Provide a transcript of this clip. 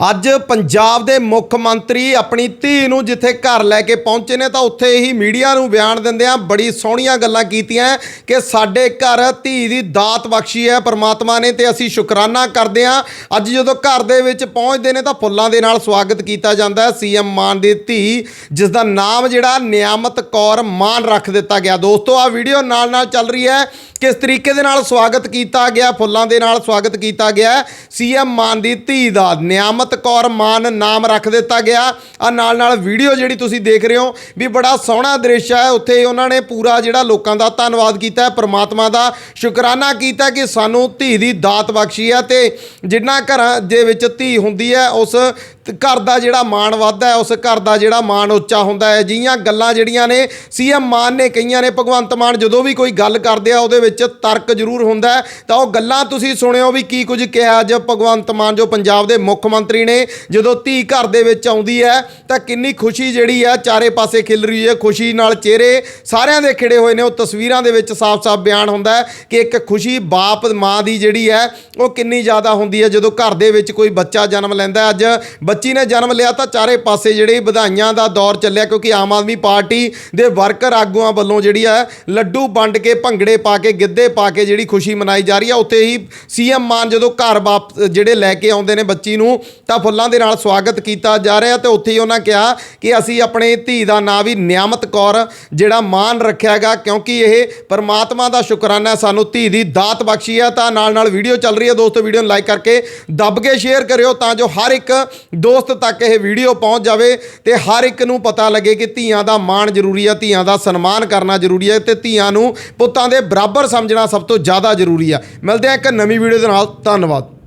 ਅੱਜ ਪੰਜਾਬ ਦੇ ਮੁੱਖ ਮੰਤਰੀ ਆਪਣੀ ਧੀ ਨੂੰ ਜਿੱਥੇ ਘਰ ਲੈ ਕੇ ਪਹੁੰਚੇ ਨੇ ਤਾਂ ਉੱਥੇ ਹੀ ਮੀਡੀਆ ਨੂੰ ਬਿਆਨ ਦਿੰਦਿਆਂ ਬੜੀ ਸੋਹਣੀਆਂ ਗੱਲਾਂ ਕੀਤੀਆਂ ਕਿ ਸਾਡੇ ਘਰ ਧੀ ਦੀ ਦਾਤ ਬਖਸ਼ੀ ਹੈ, ਪਰਮਾਤਮਾ ਨੇ ਤੇ ਅਸੀਂ ਸ਼ੁਕਰਾਨਾ ਕਰਦੇ ਹਾਂ। ਅੱਜ ਜਦੋਂ ਘਰ ਦੇ ਵਿੱਚ ਪਹੁੰਚਦੇ ਨੇ ਤਾਂ ਫੁੱਲਾਂ ਦੇ ਨਾਲ ਸਵਾਗਤ ਕੀਤਾ ਜਾਂਦਾ ਹੈ। ਸੀਐਮ ਮਾਨ ਦੀ ਧੀ, ਜਿਸ ਦਾ ਨਾਮ ਜਿਹੜਾ ਨਿਆਮਤ ਕੌਰ ਮਾਨ ਰੱਖ ਦਿੱਤਾ ਗਿਆ। ਦੋਸਤੋ ਆ ਵੀਡੀਓ ਨਾਲ ਨਾਲ ਚੱਲ ਰਹੀ ਹੈ। ਕਿਸ ਤਰੀਕੇ ਦੇ ਨਾਲ ਸਵਾਗਤ ਕੀਤਾ ਗਿਆ, ਫੁੱਲਾਂ ਦੇ ਨਾਲ ਸਵਾਗਤ ਕੀਤਾ ਗਿਆ, ਸੀਐਮ ਮਾਨ ਦੀ ਧੀ ਦਾ ਨਿਆਮਤ ਕੌਰ ਮਾਨ ਨਾਮ ਰੱਖ ਦਿੱਤਾ ਗਿਆ। ਆ ਨਾਲ ਨਾਲ ਵੀਡੀਓ ਜਿਹੜੀ ਤੁਸੀਂ ਦੇਖ ਰਹੇ ਹੋ ਵੀ ਬੜਾ ਸੋਹਣਾ ਦ੍ਰਿਸ਼ ਹੈ। ਉੱਥੇ ਉਹਨਾਂ ਨੇ ਪੂਰਾ ਜਿਹੜਾ ਲੋਕਾਂ ਦਾ ਧੰਨਵਾਦ ਕੀਤਾ ਹੈ, ਪ੍ਰਮਾਤਮਾ ਦਾ ਸ਼ੁਕਰਾਨਾ ਕੀਤਾ ਕਿ ਸਾਨੂੰ ਧੀ ਦੀ ਦਾਤ ਬਖਸ਼ੀ ਹੈ ਤੇ ਜਿੰਨਾ ਘਰਾਂ ਦੇ ਵਿੱਚ ਧੀ ਹੁੰਦੀ ਹੈ, ਉਸ ਘਰ ਦਾ ਜਿਹੜਾ ਮਾਣ ਵੱਧਦਾ ਹੈ, ਉਸ ਘਰ ਦਾ ਜਿਹੜਾ ਮਾਣ ਉੱਚਾ ਹੁੰਦਾ ਹੈ। ਜਿਹੀਆਂ ਗੱਲਾਂ ਜਿਹੜੀਆਂ ਨੇ, ਸੀਐਮ ਮਾਨ ਨੇ ਕਹੀਆਂ ਨੇ, ਭਗਵੰਤ ਮਾਨ ਜਦੋਂ ਵੀ ਕੋਈ ਗੱਲ ਕਰਦੇ ਆ, ਉਹਦੇ ਵਿੱਚ ਤਰਕ ਜ਼ਰੂਰ ਹੁੰਦਾ ਤਾਂ ਉਹ ਗੱਲਾਂ ਤੁਸੀਂ ਸੁਣਿਓ ਵੀ ਕੀ ਕੁਝ ਕਿਹਾ ਅੱਜ ਭਗਵੰਤ ਮਾਨ, ਜੋ ਪੰਜਾਬ ਦੇ ਮੁੱਖ ਮੰਤਰੀ ਨੇ, ਜਦੋਂ ਧੀ ਘਰ ਦੇ ਵਿੱਚ ਆਉਂਦੀ ਹੈ, ਤਾਂ ਕਿੰਨੀ ਖੁਸ਼ੀ ਜਿਹੜੀ ਹੈ, ਚਾਰੇ ਪਾਸੇ ਖਿਲ ਰਹੀ ਹੈ। ਖੁਸ਼ੀ ਨਾਲ ਚਿਹਰੇ ਸਾਰਿਆਂ ਦੇ ਖਿੜੇ ਹੋਏ ਨੇ, ਉਹ ਤਸਵੀਰਾਂ ਦੇ ਵਿੱਚ ਸਾਫ਼-ਸਾਫ਼ ਬਿਆਨ ਹੁੰਦਾ ਹੈ ਕਿ ਇੱਕ ਖੁਸ਼ੀ ਬਾਪ ਮਾਂ ਦੀ ਜਿਹੜੀ ਹੈ, ਉਹ ਕਿੰਨੀ ਜ਼ਿਆਦਾ ਹੁੰਦੀ ਹੈ। ਜਦੋਂ ਘਰ ਦੇ ਵਿੱਚ ਕੋਈ ਬੱਚਾ ਜਨਮ ਲੈਂਦਾ ਹੈ। ਅੱਜ ਬੱਚੀ ਨੇ ਜਨਮ ਲਿਆ ਤਾਂ ਚਾਰੇ ਪਾਸੇ ਜਿਹੜੇ ਵਧਾਈਆਂ ਦਾ ਦੌਰ ਚੱਲਿਆ ਕਿਉਂਕਿ ਆਮ ਆਦਮੀ ਪਾਰਟੀ ਦੇ ਵਰਕਰ ਆਗੂਆਂ ਵੱਲੋਂ ਜਿਹੜੀ ਹੈ ਲੱਡੂ ਵੰਡ ਕੇ, ਭੰਗੜੇ ਪਾ ਕੇ, ਗਿੱਧੇ ਪਾ ਕੇ ਜਿਹੜੀ ਖੁਸ਼ੀ ਮਨਾਈ ਜਾ ਰਹੀ ਹੈ ਉੱਥੇ ਹੀ ਸੀਐਮ ਮਾਨ ਜਦੋਂ ਘਰ ਵਾਪ, ਜਿਹੜੇ ਲੈ ਕੇ ਆਉਂਦੇ ਨੇ ਬੱਚੀ ਨੂੰ, ਤਾਂ ਫੁੱਲਾਂ ਦੇ ਨਾਲ ਸਵਾਗਤ ਕੀਤਾ ਜਾ ਰਿਹਾ ਤੇ ਉੱਥੇ ਹੀ ਉਹਨਾਂ ਕਿਹਾ ਕਿ ਅਸੀਂ ਆਪਣੇ ਧੀ ਦਾ ਨਾਂ ਵੀ ਨਿਆਮਤ ਕੌਰ, ਜਿਹੜਾ ਮਾਨ ਰੱਖਿਆਗਾ ਕਿਉਂਕਿ ਇਹ ਪਰਮਾਤਮਾ ਦਾ ਸ਼ੁਕਰਾਨਾ ਸਾਨੂੰ ਧੀ ਦੀ ਦਾਤ ਬਖਸ਼ੀ ਹੈ ਤਾਂ ਨਾਲ ਨਾਲ ਵੀਡੀਓ ਚੱਲ ਰਹੀ ਹੈ ਦੋਸਤੋ, ਵੀਡੀਓ ਨੂੰ ਲਾਈਕ ਕਰਕੇ ਦੱਬ ਕੇ ਸ਼ੇਅਰ ਕਰਿਓ ਤਾਂ ਜੋ ਹਰ ਇੱਕ ਦੋਸਤ ਤੱਕ ਇਹ ਵੀਡੀਓ ਪਹੁੰਚ ਜਾਵੇ ਤੇ ਹਰ ਇੱਕ ਨੂੰ ਪਤਾ ਲੱਗੇ ਕਿ ਧੀਆਂ ਦਾ ਮਾਣ ਜ਼ਰੂਰੀ ਹੈ ਧੀਆਂ ਦਾ ਸਨਮਾਨ ਕਰਨਾ ਜ਼ਰੂਰੀ ਹੈ ਤੇ ਧੀਆਂ ਨੂੰ ਪੁੱਤਾਂ ਦੇ ਬਰਾਬਰ ਸਮਝਣਾ ਸਭ ਤੋਂ ਜ਼ਿਆਦਾ ਜ਼ਰੂਰੀ ਹੈ ਮਿਲਦੇ ਹਾਂ ਇੱਕ ਨਵੀਂ ਵੀਡੀਓ ਦੇ ਨਾਲ। ਧੰਨਵਾਦ।